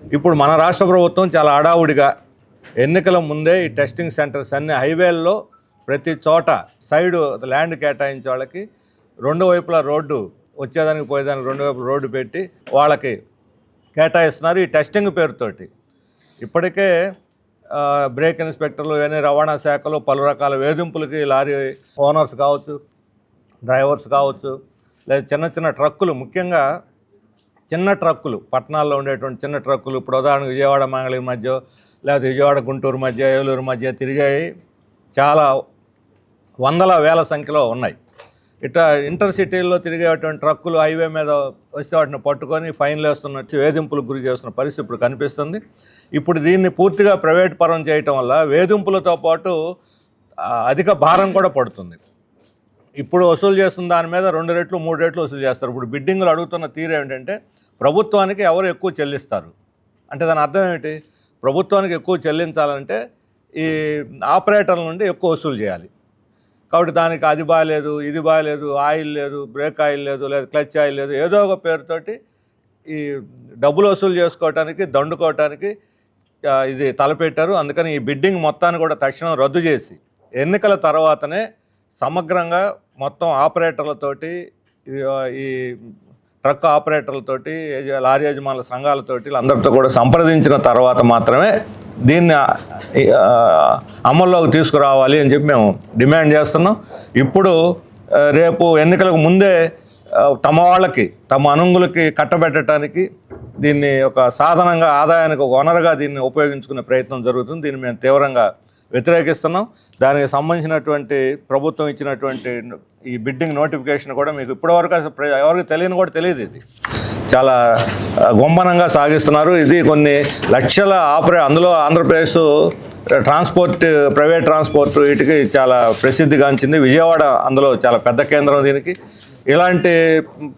ఇప్పుడు మన రాష్ట్ర ప్రభుత్వం చాలా హడావుడిగా ఎన్నికల ముందే ఈ టెస్టింగ్ సెంటర్స్ అన్ని హైవేల్లో ప్రతి చోట సైడు ల్యాండ్ కేటాయించే వాళ్ళకి రెండు వైపులా రోడ్డు వచ్చేదానికి పోయేదానికి రెండు వైపుల రోడ్డు పెట్టి వాళ్ళకి కేటాయిస్తున్నారు ఈ టెస్టింగ్ పేరుతోటి. ఇప్పటికే బ్రేక్ ఇన్స్పెక్టర్లు ఇవన్నీ రవాణా శాఖలు పలు రకాల వేధింపులకి లారీ ఓనర్స్ కావచ్చు డ్రైవర్స్ కావచ్చు లేదా చిన్న చిన్న ట్రక్కులు ముఖ్యంగా చిన్న ట్రక్కులు పట్టణాల్లో ఉండేటువంటి చిన్న ట్రక్కులు ఇప్పుడు ఉదాహరణకు విజయవాడ మంగళగిరి మధ్య లేకపోతే విజయవాడ గుంటూరు మధ్య ఏలూరు మధ్య తిరిగాయి. చాలా వందల వేల సంఖ్యలో ఉన్నాయి. ఇట్లా ఇంటర్సిటీల్లో తిరిగేటువంటి ట్రక్కులు హైవే మీద వస్తే వాటిని పట్టుకొని ఫైన్లు వేస్తున్నట్టు వేధింపులకు గురి చేస్తున్న పరిస్థితి ఇప్పుడు కనిపిస్తుంది. ఇప్పుడు దీన్ని పూర్తిగా ప్రైవేట్ పరం చేయటం వల్ల వేధింపులతో పాటు అధిక భారం కూడా పడుతుంది. ఇప్పుడు వసూలు చేస్తున్న దాని మీద రెండు రెట్లు మూడు రెట్లు వసూలు చేస్తారు. ఇప్పుడు బిడ్డింగ్లు అడుగుతున్న తీరు ఏంటంటే ప్రభుత్వానికి ఎవరు ఎక్కువ చెల్లిస్తారు? అంటే దాని అర్థం ఏమిటి? ప్రభుత్వానికి ఎక్కువ చెల్లించాలంటే ఈ ఆపరేటర్ల నుండి ఎక్కువ వసూలు చేయాలి. కాబట్టి దానికి అది బాగాలేదు ఇది బాగాలేదు ఆయిల్ లేదు బ్రేక్ ఆయిల్ లేదు లేదు క్లచ్ ఆయిల్ లేదు ఏదో ఒక పేరుతోటి ఈ డబ్బులు వసూలు చేసుకోవటానికి దండుకోవటానికి ఇది తలపెట్టారు. అందుకని ఈ బిడ్డింగ్ మొత్తాన్ని కూడా తక్షణం రద్దు చేసి ఎన్నికల తర్వాతనే సమగ్రంగా మొత్తం ఆపరేటర్లతోటి ఈ ట్రక్ ఆపరేటర్లతోటి లారీ యజమానుల సంఘాలతోటి అందరితో కూడా సంప్రదించిన తర్వాత మాత్రమే దీన్ని అమల్లోకి తీసుకురావాలి అని చెప్పి మేము డిమాండ్ చేస్తున్నాం. ఇప్పుడు రేపు ఎన్నికలకు ముందే తమ వాళ్ళకి తమ అనుంగులకి కట్టబెట్టడానికి దీన్ని ఒక సాధనంగా ఆదాయానికి ఒక వనరుగా దీన్ని ఉపయోగించుకునే ప్రయత్నం జరుగుతుంది. దీన్ని మేము తీవ్రంగా వ్యతిరేకిస్తున్నాం. దానికి సంబంధించినటువంటి ప్రభుత్వం ఇచ్చినటువంటి ఈ బిడ్డింగ్ నోటిఫికేషన్ కూడా మీకు ఇప్పటివరకు ఎవరికి తెలియని కూడా తెలియదు ఇది. చాలా ఆ, సాగిస్తున్నారు. ఇది కొన్ని లక్షల ఆపరే అందులో ఆంధ్రప్రదేశ్ ట్రాన్స్పోర్ట్ ప్రైవేట్ ట్రాన్స్పోర్ట్ వీటికి చాలా ప్రసిద్ధిగాంచింది. విజయవాడ అందులో చాలా పెద్ద కేంద్రం దీనికి. ఇలాంటి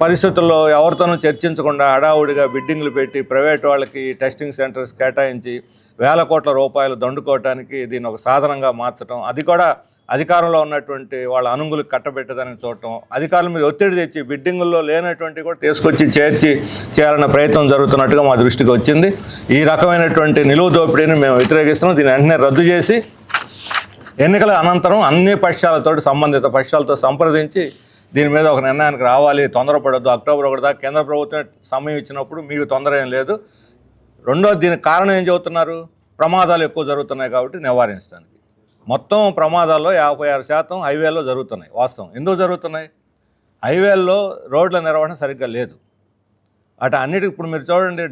పరిస్థితుల్లో ఎవరితోనూ చర్చించకుండా హడావుడిగా బిడ్డింగ్లు పెట్టి ప్రైవేట్ వాళ్ళకి టెస్టింగ్ సెంటర్స్ కేటాయించి వేల కోట్ల రూపాయలు దండుకోవటానికి దీన్ని ఒక సాధనంగా మార్చడం అది కూడా అధికారంలో ఉన్నటువంటి వాళ్ళ అనుగులు కట్టబెట్టడానికి చూడటం అధికారుల మీద ఒత్తిడి తెచ్చి బిడ్డింగుల్లో లేనటువంటి కూడా తీసుకొచ్చి చేర్చి చేయాలన్న ప్రయత్నం జరుగుతున్నట్టుగా మా దృష్టికి వచ్చింది. ఈ రకమైనటువంటి నిలువు దోపిడీని మేము వ్యతిరేకిస్తున్నాం. దీన్ని వెంటనే రద్దు చేసి ఎన్నికల అనంతరం అన్ని పక్షాలతో సంబంధిత పక్షాలతో సంప్రదించి దీని మీద ఒక నిర్ణయానికి రావాలి తొందరపడద్దు. అక్టోబర్ ఒకటి దాకా కేంద్ర ప్రభుత్వం సమయం ఇచ్చినప్పుడు మీకు తొందర ఏం లేదు. రెండోది దీనికి కారణం ఏం చెబుతున్నారు? ప్రమాదాలు ఎక్కువ జరుగుతున్నాయి కాబట్టి నివారించడానికి. మొత్తం ప్రమాదాల్లో యాభై ఆరు శాతం హైవేలో జరుగుతున్నాయి వాస్తవం. ఎందుకు జరుగుతున్నాయి? హైవేల్లో రోడ్ల నిర్వహణ సరిగ్గా లేదు. అటు అన్నిటికి ఇప్పుడు మీరు చూడండి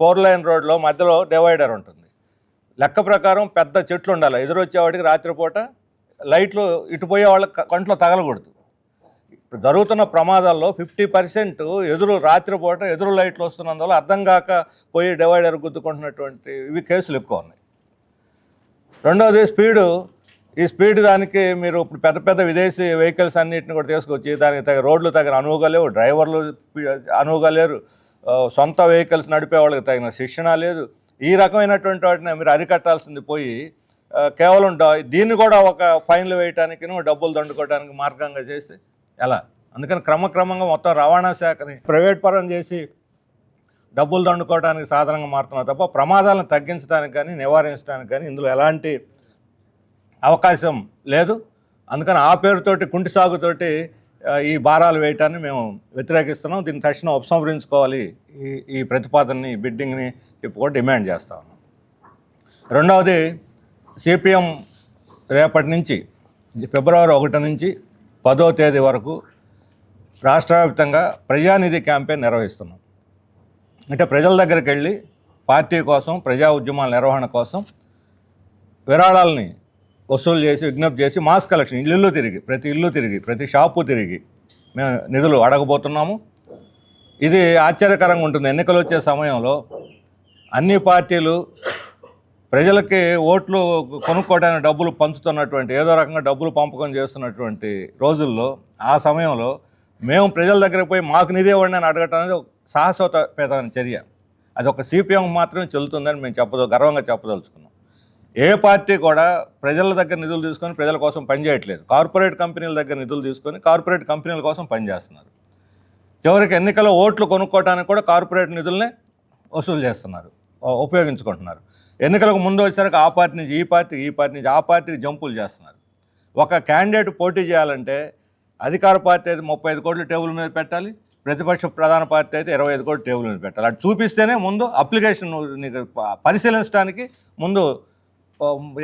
ఫోర్ లైన్ రోడ్లో మధ్యలో డివైడర్ ఉంటుంది. లెక్క ప్రకారం పెద్ద చెట్లు ఉండాలి. ఎదురొచ్చేవాడికి రాత్రిపూట లైట్లు ఇటు పోయే వాళ్ళకి కంట్లో తగలకూడదు. జరుగుతున్న ప్రమాదాల్లో ఫిఫ్టీ పర్సెంట్ ఎదురు రాత్రిపూట ఎదురు లైట్లు వస్తున్నందువల్ల అర్థం కాక పోయి డివైడర్ గుద్దుకుంటున్నటువంటి ఇవి కేసులు ఎక్కువ ఉన్నాయి. రెండవది స్పీడు. ఈ స్పీడ్ దానికి మీరు ఇప్పుడు పెద్ద పెద్ద విదేశీ వెహికల్స్ అన్నిటిని కూడా తీసుకొచ్చి దానికి తగ్గ రోడ్లు తగిన అనువుగా లేవు. డ్రైవర్లు అనువుగా లేరు. సొంత వెహికల్స్ నడిపే వాళ్ళకి తగిన శిక్షణ లేదు. ఈ రకమైనటువంటి వాటిని మీరు అరికట్టాల్సింది పోయి కేవలం దీన్ని కూడా ఒక ఫైన్లు వేయటానికి డబ్బులు దండుకోవడానికి మార్గంగా చేస్తే ఎలా? అందుకని క్రమక్రమంగా మొత్తం రవాణా శాఖని ప్రైవేట్ పరం చేసి డబ్బులు దండుకోవడానికి సాధనంగా మారుతున్నారు తప్ప ప్రమాదాలను తగ్గించడానికి కానీ నివారించడానికి కానీ ఇందులో ఎలాంటి అవకాశం లేదు. అందుకని ఆ పేరుతోటి కుంటి సాగుతోటి ఈ భారాలు వేయటాన్ని మేము వ్యతిరేకిస్తున్నాం. దీన్ని తక్షణం ఉపసంహరించుకోవాలి. ఈ ఈ ప్రతిపాదనని ఈ బిడ్డింగ్ని చెప్పి డిమాండ్ చేస్తా ఉన్నాం. రెండవది సిపిఎం రేపటి నుంచి ఫిబ్రవరి ఒకటి నుంచి పదో తేదీ వరకు రాష్ట్ర వ్యాప్తంగా ప్రజానిధి క్యాంపెయిన్ నిర్వహిస్తున్నాం. అంటే ప్రజల దగ్గరికి వెళ్ళి పార్టీ కోసం ప్రజా ఉద్యమాల నిర్వహణ కోసం విరాళాలని వసూలు చేసి విజ్ఞప్తి చేసి మాస్ కలెక్షన్ ఇల్లు తిరిగి ప్రతి ఇల్లు తిరిగి ప్రతి షాపు తిరిగి మేము నిధులు అడగబోతున్నాము. ఇది ఆశ్చర్యకరంగా ఉంటుంది. ఎన్నికలు వచ్చే సమయంలో అన్ని పార్టీలు ప్రజలకి ఓట్లు కొనుక్కోవడానికి డబ్బులు పంచుతున్నటువంటి ఏదో రకంగా డబ్బులు పంపకం చేస్తున్నటువంటి రోజుల్లో ఆ సమయంలో మేము ప్రజల దగ్గరికి పోయి మాకు నిధి ఇవ్వండి అని అడగటం అనేది ఒక సాహసోపేతమైన చర్య. అది ఒక సిపిఎం మాత్రమే చెల్లుతుందని మేము చెప్పదు గర్వంగా చెప్పదలుచుకున్నాం. ఏ పార్టీ కూడా ప్రజల దగ్గర నిధులు తీసుకొని ప్రజల కోసం పనిచేయట్లేదు కార్పొరేట్ కంపెనీల దగ్గర నిధులు తీసుకొని కార్పొరేట్ కంపెనీల కోసం పనిచేస్తున్నారు చివరికి ఎన్నికల్లో ఓట్లు కొనుక్కోవడానికి కూడా కార్పొరేట్ నిధులనే వసూలు చేస్తున్నారు ఉపయోగించుకుంటున్నారు. ఎన్నికలకు ముందు వచ్చేసరికి ఆ పార్టీ నుంచి ఈ పార్టీ ఈ పార్టీ నుంచి ఆ పార్టీకి జంపులు చేస్తున్నారు. ఒక క్యాండిడేట్ పోటీ చేయాలంటే అధికార పార్టీ అయితే ముప్పై ఐదు కోట్లు టేబుల్ మీద పెట్టాలి ప్రతిపక్ష ప్రధాన పార్టీ అయితే ఇరవై ఐదు కోట్లు టేబుల్ మీద పెట్టాలి. అటు చూపిస్తేనే ముందు అప్లికేషన్ నీకు పరిశీలించడానికి ముందు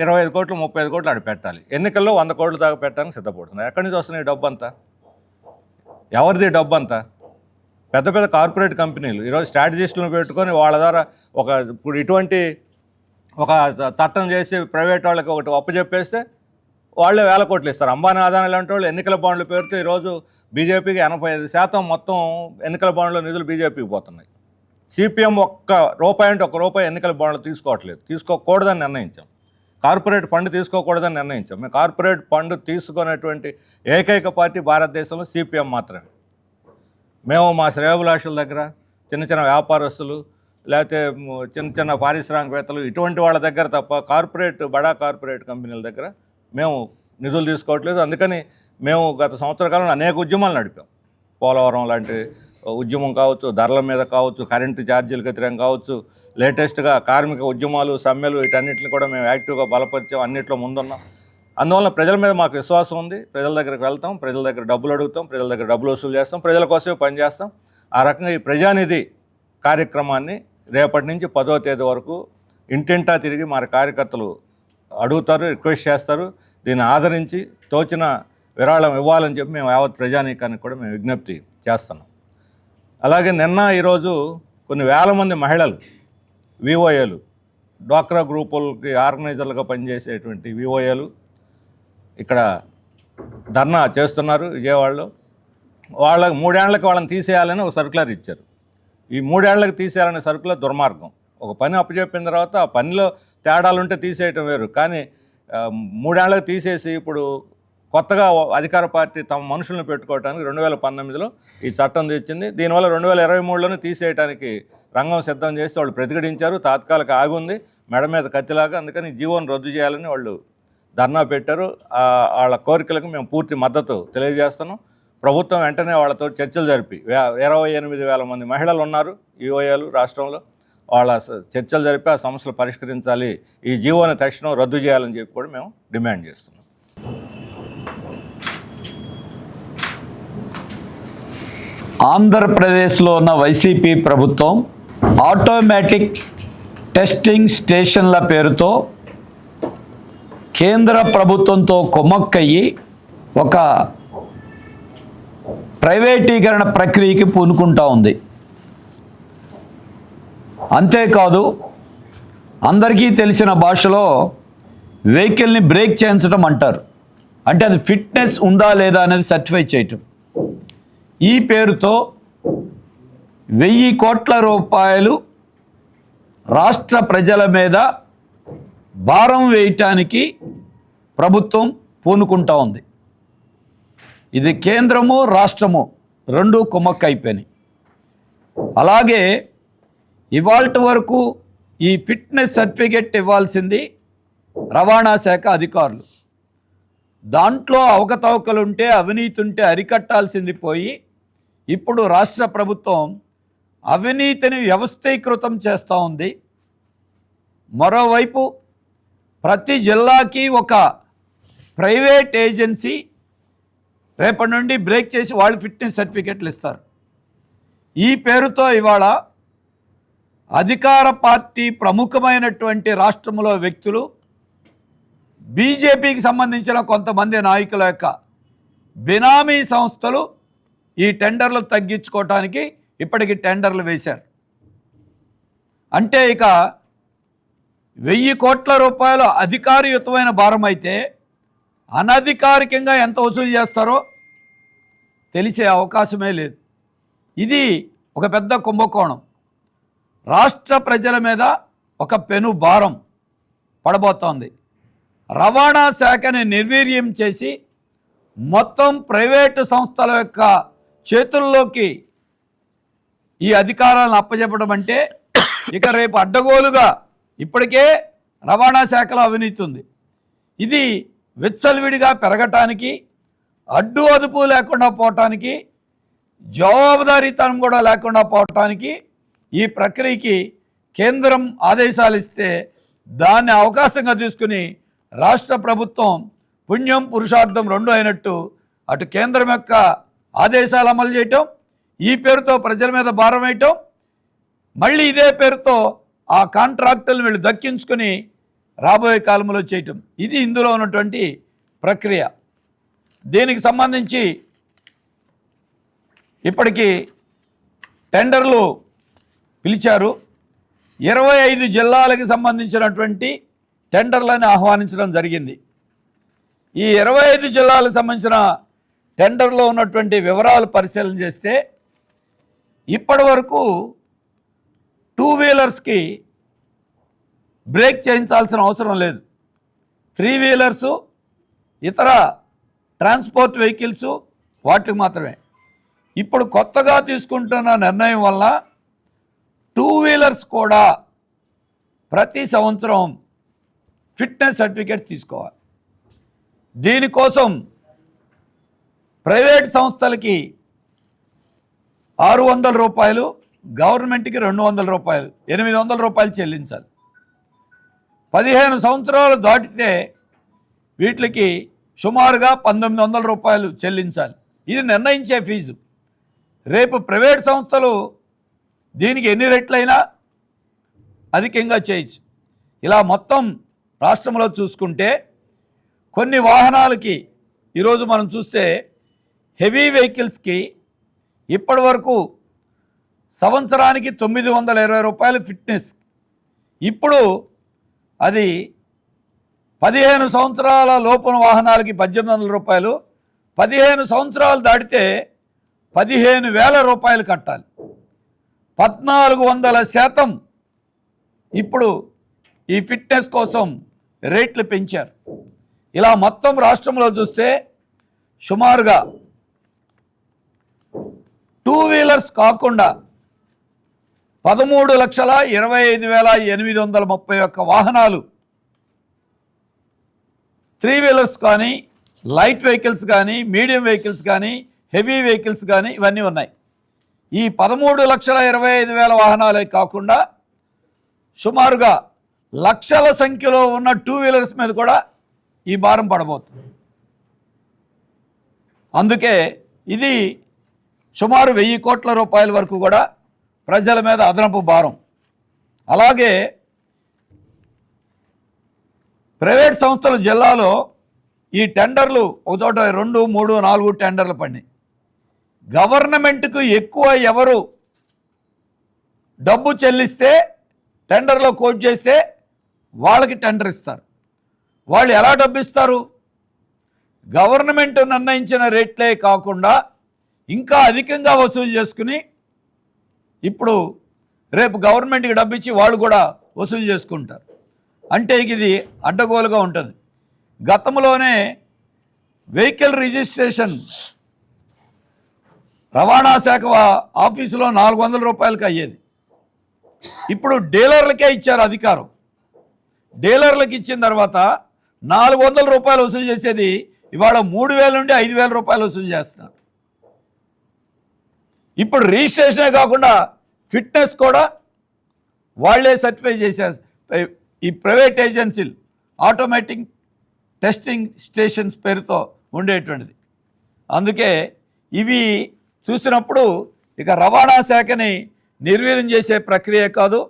ఇరవై ఐదు కోట్లు ముప్పై ఐదు కోట్లు అటు పెట్టాలి. ఎన్నికల్లో వంద కోట్లు దాకా పెట్టడానికి సిద్ధపడుతున్నారు. ఎక్కడి నుంచి వస్తున్నాయి డబ్బు అంతా ఎవరిది డబ్బు అంతా పెద్ద పెద్ద కార్పొరేట్ కంపెనీలు. ఈరోజు స్ట్రాటజిస్టులను పెట్టుకొని వాళ్ళ ద్వారా ఒక ఇప్పుడు ఇటువంటి ఒక చట్టం చేసి ప్రైవేట్ వాళ్ళకి ఒకటి అప్పచెప్పేస్తే వాళ్ళే వేల కోట్లు ఇస్తారు. అంబానీ ఆదాని లాంటి వాళ్ళు ఎన్నికల బాండ్ల పేరుతో ఈరోజు బీజేపీకి ఎనభై ఐదు శాతం మొత్తం ఎన్నికల బాండ్ల నిధులు బీజేపీకి పోతున్నాయి. సిపిఎం ఒక్క రూపాయి అంటే ఒక్క రూపాయి ఎన్నికల బాండ్లు తీసుకోవట్లేదు. తీసుకోకూడదని నిర్ణయించాం. కార్పొరేట్ ఫండ్ తీసుకోకూడదని నిర్ణయించాం. మేము కార్పొరేట్ ఫండ్ తీసుకునేటువంటి ఏకైక పార్టీ భారతదేశంలో సిపిఎం మాత్రమే. మేము మా శ్రేయభిలాషుల దగ్గర చిన్న చిన్న వ్యాపారస్తులు లేకపోతే చిన్న చిన్న పారిశ్రామికవేత్తలు ఇటువంటి వాళ్ళ దగ్గర తప్ప కార్పొరేట్ బడా కార్పొరేట్ కంపెనీల దగ్గర మేము నిధులు తీసుకోవట్లేదు. అందుకని మేము గత సంవత్సర కాలంలో అనేక ఉద్యమాలు నడిపాం. పోలవరం లాంటి ఉద్యమం కావచ్చు ధరల మీద కావచ్చు కరెంటు ఛార్జీలకు వ్యతిరేకం కావచ్చు లేటెస్ట్గా కార్మిక ఉద్యమాలు సమ్మెలు వీటన్నిటిని కూడా మేము యాక్టివ్గా బలపరిచాం అన్నింటిలో ముందున్నాం. అందువల్ల ప్రజల మీద మాకు విశ్వాసం ఉంది. ప్రజల దగ్గరికి వెళ్తాం ప్రజల దగ్గర డబ్బులు అడుగుతాం ప్రజల దగ్గర డబ్బులు వసూలు చేస్తాం ప్రజల కోసమే పనిచేస్తాం ఆ రకంగా ఈ ప్రజానిధి కార్యక్రమాన్ని రేపటి నుంచి పదో తేదీ వరకు ఇంటింటా తిరిగి మన కార్యకర్తలు అడుగుతారు రిక్వెస్ట్ చేస్తారు. దీన్ని ఆదరించి తోచిన విరాళం ఇవ్వాలని చెప్పి మేము యావత్ ప్రజానీకానికి కూడా మేము విజ్ఞప్తి చేస్తున్నాం. అలాగే నిన్న ఈరోజు కొన్ని వేల మంది మహిళలు వివోఏలు డ్వాక్రా గ్రూపులకి ఆర్గనైజర్లుగా పనిచేసేటువంటి వివోఏలు ఇక్కడ ధర్నా చేస్తున్నారు విజయవాడలో. వాళ్ళకి మూడేళ్ళకి వాళ్ళని తీసేయాలని ఒక సర్కులర్ ఇచ్చారు. ఈ మూడేళ్ళకు తీసేయాలనే సర్కులర్ దుర్మార్గం. ఒక పని అప్పచెప్పిన తర్వాత ఆ పనిలో తేడాలుంటే తీసేయటం వేరు. కానీ మూడేళ్ళకు తీసేసి ఇప్పుడు కొత్తగా అధికార పార్టీ తమ మనుషులను పెట్టుకోవడానికి రెండు వేల పంతొమ్మిదిలో ఈ చట్టం తెచ్చింది. దీనివల్ల రెండు వేల ఇరవై మూడులోనే తీసేయడానికి రంగం సిద్ధం చేసి వాళ్ళు ప్రతిఘటించారు. తాత్కాలిక ఆగుంది. మెడ మీద కత్తిలాగా అందుకని జీవోను రద్దు చేయాలని వాళ్ళు ధర్నా పెట్టారు. వాళ్ళ కోరికలకు మేము పూర్తి మద్దతు తెలియజేస్తున్నాం. ప్రభుత్వం వెంటనే వాళ్ళతో చర్చలు జరిపి ఇరవై ఎనిమిది వేల మంది మహిళలు ఉన్నారు ఈఓఏలు రాష్ట్రంలో. వాళ్ళ స- చర్చలు జరిపి ఆ సమస్యలు పరిష్కరించాలి. ఈ జీవోని తక్షణం రద్దు చేయాలని చెప్పి కూడా మేము డిమాండ్ చేస్తున్నాం. ఆంధ్రప్రదేశ్లో ఉన్న వైసీపీ ప్రభుత్వం ఆటోమేటిక్ టెస్టింగ్ స్టేషన్ల పేరుతో కేంద్ర ప్రభుత్వంతో కొమ్మక్కయ్యి ఒక ప్రైవేటీకరణ ప్రక్రియకి పూనుకుంటా ఉంది. అంతేకాదు అందరికీ తెలిసిన భాషలో వెహికల్ని బ్రేక్ చేయించడం అంటారు. అంటే అది ఫిట్నెస్ ఉందా లేదా అనేది సర్టిఫై చేయటం. ఈ పేరుతో వెయ్యి కోట్ల రూపాయలు రాష్ట్ర ప్రజల మీద భారం వేయటానికి ప్రభుత్వం పూనుకుంటా ఉంది. ఇది కేంద్రము రాష్ట్రము రెండు కొమ్మక్క అయిపోయినాయి అలాగే ఇవాళ వరకు ఈ ఫిట్నెస్ సర్టిఫికెట్ ఇవ్వాల్సింది రవాణా శాఖ అధికారులు. దాంట్లో అవకతవకలుంటే అవినీతి ఉంటే అరికట్టాల్సింది పోయి ఇప్పుడు రాష్ట్ర ప్రభుత్వం అవినీతిని వ్యవస్థీకృతం చేస్తూ ఉంది. మరోవైపు ప్రతి జిల్లాకి ఒక ప్రైవేట్ ఏజెన్సీ రేపటి నుండి బ్రేక్ చేసి వాళ్ళు ఫిట్నెస్ సర్టిఫికెట్లు ఇస్తారు. ఈ పేరుతో ఇవాళ అధికార పార్టీ ప్రముఖమైనటువంటి రాష్ట్రంలో వ్యక్తులు బీజేపీకి సంబంధించిన కొంతమంది నాయకుల యొక్క బినామీ సంస్థలు ఈ టెండర్లు తగ్గించుకోవటానికి ఇప్పటికి టెండర్లు వేశారు. అంటే ఇక వెయ్యి కోట్ల రూపాయలు అధికారయుతమైన భారం అయితే అనధికారికంగా ఎంత వసూలు చేస్తారో తెలిసే అవకాశమే లేదు. ఇది ఒక పెద్ద కుంభకోణం. రాష్ట్ర ప్రజల మీద ఒక పెను భారం పడబోతోంది. రవాణా శాఖని నిర్వీర్యం చేసి మొత్తం ప్రైవేటు సంస్థల యొక్క చేతుల్లోకి ఈ అధికారాలను అప్పచెప్పడం అంటే ఇక రేపు అడ్డగోలుగా ఇప్పటికే రవాణా శాఖలో అవినీతి ఉంది. ఇది విచ్చలవిడిగా పెరగటానికి అడ్డు అదుపు లేకుండా పోవటానికి జవాబుదారీతనం కూడా లేకుండా పోవటానికి ఈ ప్రక్రియకి కేంద్రం ఆదేశాలు ఇస్తే దాన్ని అవకాశంగా తీసుకుని రాష్ట్ర ప్రభుత్వం పుణ్యం పురుషార్థం రెండు అయినట్టు అటు కేంద్రం యొక్క ఆదేశాలు అమలు చేయటం ఈ పేరుతో ప్రజల మీద భారం వేయటం మళ్ళీ ఇదే పేరుతో ఆ కాంట్రాక్టులను వీళ్ళు దక్కించుకుని రాబోయే కాలంలో చేయటం. ఇది ఇందులో ఉన్నటువంటి ప్రక్రియ. దీనికి సంబంధించి ఇప్పటికీ టెండర్లు పిలిచారు. ఇరవై ఐదు జిల్లాలకు సంబంధించినటువంటి టెండర్లను ఆహ్వానించడం జరిగింది. ఈ ఇరవై ఐదు జిల్లాలకు సంబంధించిన టెండర్లో ఉన్నటువంటి వివరాలు పరిశీలన చేస్తే ఇప్పటి వరకు టూ వీలర్స్కి బ్రేక్ చేయించాల్సిన అవసరం లేదు. త్రీ వీలర్సు ఇతర ట్రాన్స్పోర్ట్ వెహికల్స్ వాటికి మాత్రమే. ఇప్పుడు కొత్తగా తీసుకుంటున్న నిర్ణయం వల్ల టూ వీలర్స్ కూడా ప్రతి సంవత్సరం ఫిట్నెస్ సర్టిఫికేట్ తీసుకోవాలి. దీనికోసం ప్రైవేట్ సంస్థలకి ఆరు వందల రూపాయలు గవర్నమెంట్కి రెండు వందల రూపాయలు ఎనిమిది వందల రూపాయలు చెల్లించాలి. పదిహేను సంవత్సరాలు దాటితే వీటికి సుమారుగా పంతొమ్మిది వందల రూపాయలు చెల్లించాలి. ఇది నిర్ణయించే ఫీజు. రేపు ప్రైవేట్ సంస్థలు దీనికి ఎన్ని రెట్లయినా అధికంగా చేయొచ్చు. ఇలా మొత్తం రాష్ట్రంలో చూసుకుంటే కొన్ని వాహనాలకి ఈరోజు మనం చూస్తే హెవీ వెహికల్స్కి ఇప్పటి వరకు సంవత్సరానికి తొమ్మిది వందల ఇరవై రూపాయలు ఫిట్నెస్. ఇప్పుడు అది పదిహేను సంవత్సరాల లోపల వాహనాలకి పద్దెనిమిది వందల రూపాయలు. పదిహేను సంవత్సరాలు దాటితే పదిహేను వేల రూపాయలు కట్టాలి. పద్నాలుగు వందల శాతం ఇప్పుడు ఈ ఫిట్నెస్ కోసం రేట్లు పెంచారు. ఇలా మొత్తం రాష్ట్రంలో చూస్తే సుమారుగా టూ వీలర్స్ కాకుండా పదమూడు లక్షల ఇరవై ఐదు వేల ఎనిమిది వందల ముప్పై ఒక్క వాహనాలు. త్రీ వీలర్స్ కానీ లైట్ వెహికల్స్ కానీ మీడియం వెహికల్స్ కానీ హెవీ వెహికల్స్ కానీ ఇవన్నీ ఉన్నాయి. ఈ పదమూడు లక్షల ఇరవై ఐదు వేల వాహనాలే కాకుండా సుమారుగా లక్షల సంఖ్యలో ఉన్న టూ వీలర్స్ మీద కూడా ఈ భారం పడబోతుంది. అందుకే ఇది సుమారు వెయ్యి కోట్ల రూపాయల వరకు కూడా ప్రజల మీద అదనపు భారం. అలాగే ప్రైవేట్ సంస్థలు జిల్లాలో ఈ టెండర్లు ఒక చోట రెండు మూడు నాలుగు టెండర్లు పడినాయి. గవర్నమెంట్కు ఎక్కువ ఎవరు డబ్బు చెల్లిస్తే టెండర్లో కోట్ చేస్తే వాళ్ళకి టెండర్ ఇస్తారు. వాళ్ళు ఎలా డబ్బు ఇస్తారు గవర్నమెంట్ నిర్ణయించిన రేట్లే కాకుండా ఇంకా అధికంగా వసూలు చేసుకుని ఇప్పుడు రేపు గవర్నమెంట్కి డబ్బు ఇచ్చి వాళ్ళు కూడా వసూలు చేసుకుంటారు. అంటే ఇది అడ్డగోలుగా ఉంటుంది. గతంలోనే వెహికల్ రిజిస్ట్రేషన్ రవాణా శాఖ ఆఫీసులో నాలుగు వందల రూపాయలకి అయ్యేది. ఇప్పుడు డీలర్లకే ఇచ్చారు అధికారం. డీలర్లకు ఇచ్చిన తర్వాత నాలుగు వందల రూపాయలు వసూలు చేసేది ఇవాళ మూడు వేల నుండి ఐదు వేల రూపాయలు వసూలు చేస్తున్నారు. ఇప్పుడు రిజిస్ట్రేషనే కాకుండా ఫిట్నెస్ కూడా వాళ్ళే సర్టిఫై చేసే ఈ ప్రైవేట్ ఏజెన్సీలు ఆటోమేటిక్ టెస్టింగ్ స్టేషన్స్ పేరుతో ఉండేటువంటిది. అందుకే ఇవి చూసినప్పుడు ఇక రవాణా శాఖని నిర్వీర్యం చేసే ప్రక్రియ కాదు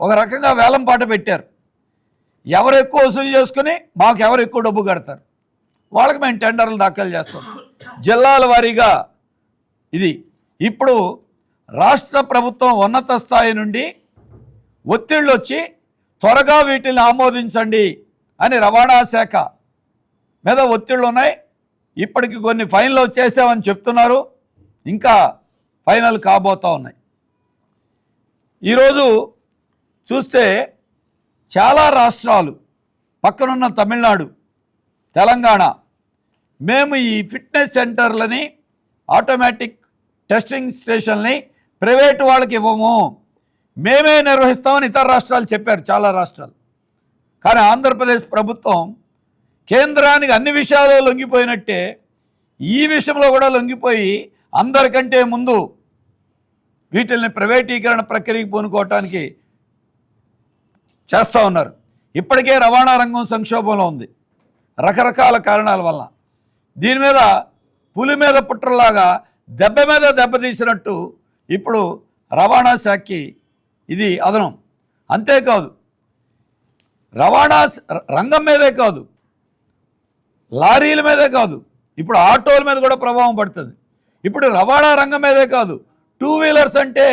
ఒక రకంగా వేలం పాట పెట్టారు. ఎవరు ఎక్కువ వసూలు చేసుకుని మాకు ఎవరు ఎక్కువ డబ్బు కడతారు. వాళ్ళకి మేము టెండర్లు దాఖలు చేస్తాం. జిల్లాల వారీగా ఇది ఇప్పుడు రాష్ట్ర ప్రభుత్వం ఉన్నత స్థాయి నుండి ఒత్తిళ్ళు వచ్చి త్వరగా వీటిని ఆమోదించండి అని రవాణా శాఖ మీద ఒత్తిళ్ళు ఉన్నాయి ఇప్పటికి కొన్ని ఫైన్లు వచ్చేసామని చెప్తున్నారు. ఇంకా ఫైనల్ కాబోతా ఉన్నాయి. ఈరోజు చూస్తే చాలా రాష్ట్రాలు పక్కనున్న తమిళనాడు తెలంగాణ మేము ఈ ఫిట్నెస్ సెంటర్లని ఆటోమేటిక్ టెస్టింగ్ స్టేషన్ని ప్రైవేటు వాళ్ళకి ఇవ్వము. మేమే నిర్వహిస్తామని ఇతర రాష్ట్రాలు చెప్పారు చాలా రాష్ట్రాలు. కానీ ఆంధ్రప్రదేశ్ ప్రభుత్వం కేంద్రానికి అన్ని విషయాలు లొంగిపోయినట్టే ఈ విషయంలో కూడా లొంగిపోయి అందరికంటే ముందు వీటిల్ని ప్రైవేటీకరణ ప్రక్రియకి పూనుకోవటానికి చేస్తూ ఉన్నారు. ఇప్పటికే రవాణా రంగం సంక్షోభంలో ఉంది. రకరకాల కారణాల వల్ల. దీని మీద పులి మీద పుట్రలాగా దెబ్బ మీద దెబ్బ తీసినట్టు ఇప్పుడు రవాణా శాఖకి ఇది అదనం. అంతేకాదు రవాణా రంగం మీదే కాదు లారీల మీదే కాదు ఇప్పుడు ఆటోల మీద కూడా ప్రభావం పడుతుంది. ఇప్పుడు రవాణా రంగం మీదే కాదు టూ వీలర్స్ అంటే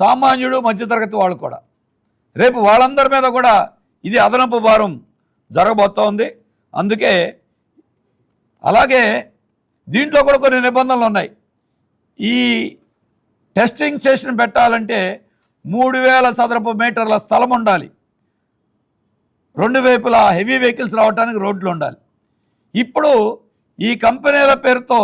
సామాన్యుడు మధ్యతరగతి వాళ్ళు కూడా. రేపు వాళ్ళందరి మీద కూడా ఇది అదనపు భారం జరగబోతోంది. అందుకే అలాగే దీంట్లో కూడా కొన్ని నిబంధనలు ఉన్నాయి. ఈ టెస్టింగ్ స్టేషన్ పెట్టాలంటే మూడు వేల చదరపు మీటర్ల స్థలం ఉండాలి. రెండు వైపులా హెవీ వెహికల్స్ రావడానికి రోడ్లు ఉండాలి. ఇప్పుడు ఈ కంపెనీల పేరుతో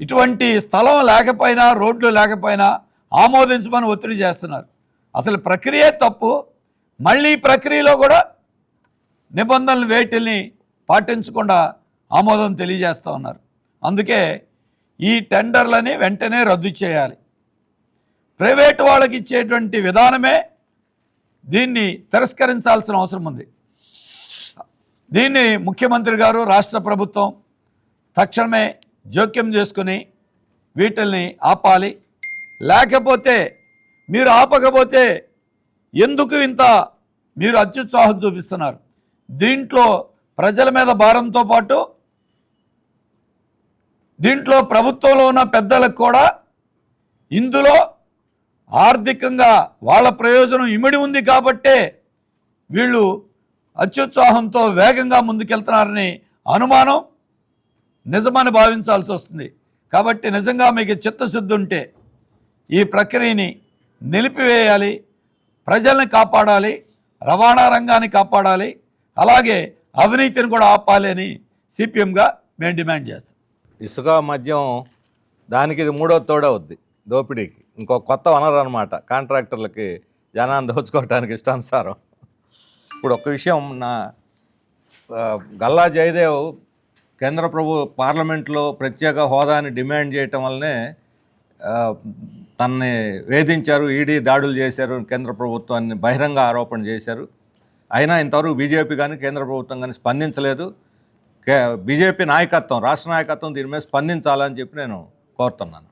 ఇటువంటి స్థలం లేకపోయినా రోడ్లు లేకపోయినా ఆమోదించమని ఒత్తిడి చేస్తున్నారు. అసలు ప్రక్రియే తప్పు. మళ్ళీ ప్రక్రియలో కూడా నిబంధనలు వేటిల్ని పాటించకుండా ఆమోదం తెలియజేస్తూ ఉన్నారు. అందుకే ఈ టెండర్లని వెంటనే రద్దు చేయాలి. ప్రైవేటు వాళ్ళకి ఇచ్చేటువంటి విధానమే దీన్ని తిరస్కరించాల్సిన అవసరం ఉంది. దీన్ని ముఖ్యమంత్రి గారు రాష్ట్ర ప్రభుత్వం తక్షణమే జోక్యం చేసుకుని వీటిల్ని ఆపాలి. లేకపోతే మీరు ఆపకపోతే ఎందుకు ఇంత మీరు అత్యుత్సాహం చూపిస్తున్నారు? దీంట్లో ప్రజల మీద భారంతో పాటు దీంట్లో ప్రభుత్వంలో ఉన్న పెద్దలకు కూడా ఇందులో ఆర్థికంగా వాళ్ళ ప్రయోజనం ఇమిడి ఉంది కాబట్టే వీళ్ళు అత్యుత్సాహంతో వేగంగా ముందుకెళ్తున్నారని అనుమానం నిజమని భావించాల్సి వస్తుంది. కాబట్టి నిజంగా మీకు చిత్తశుద్ధి ఉంటే ఈ ప్రక్రియని నిలిపివేయాలి ప్రజల్ని కాపాడాలి రవాణా రంగాన్ని కాపాడాలి అలాగే అవినీతిని కూడా ఆపాలి అని సిపిఎంగా మేము డిమాండ్ చేస్తాం. ఇసుక మద్యం దానికి ఇది మూడో తోడవుద్ది దోపిడీకి. ఇంకో కొత్త వనరు అనమాట కాంట్రాక్టర్లకి జనాన్ని దోచుకోవడానికి ఇష్టానుసారం. ఇప్పుడు ఒక విషయం నా గల్లా జయదేవ్ కేంద్ర ప్రభు పార్లమెంట్లో ప్రత్యేక హోదాని డిమాండ్ చేయటం వల్లనే తన్ని తనని వేధించారు ఈడీ దాడులు చేశారు కేంద్ర ప్రభుత్వాన్ని బహిరంగ ఆరోపణ చేశారు. అయినా ఇంతవరకు బీజేపీ కానీ కేంద్ర ప్రభుత్వం కానీ స్పందించలేదు. బీజేపీ నాయకత్వం రాష్ట్ర నాయకత్వం దీని మీద స్పందించాలని చెప్పి నేను కోరుతున్నాను.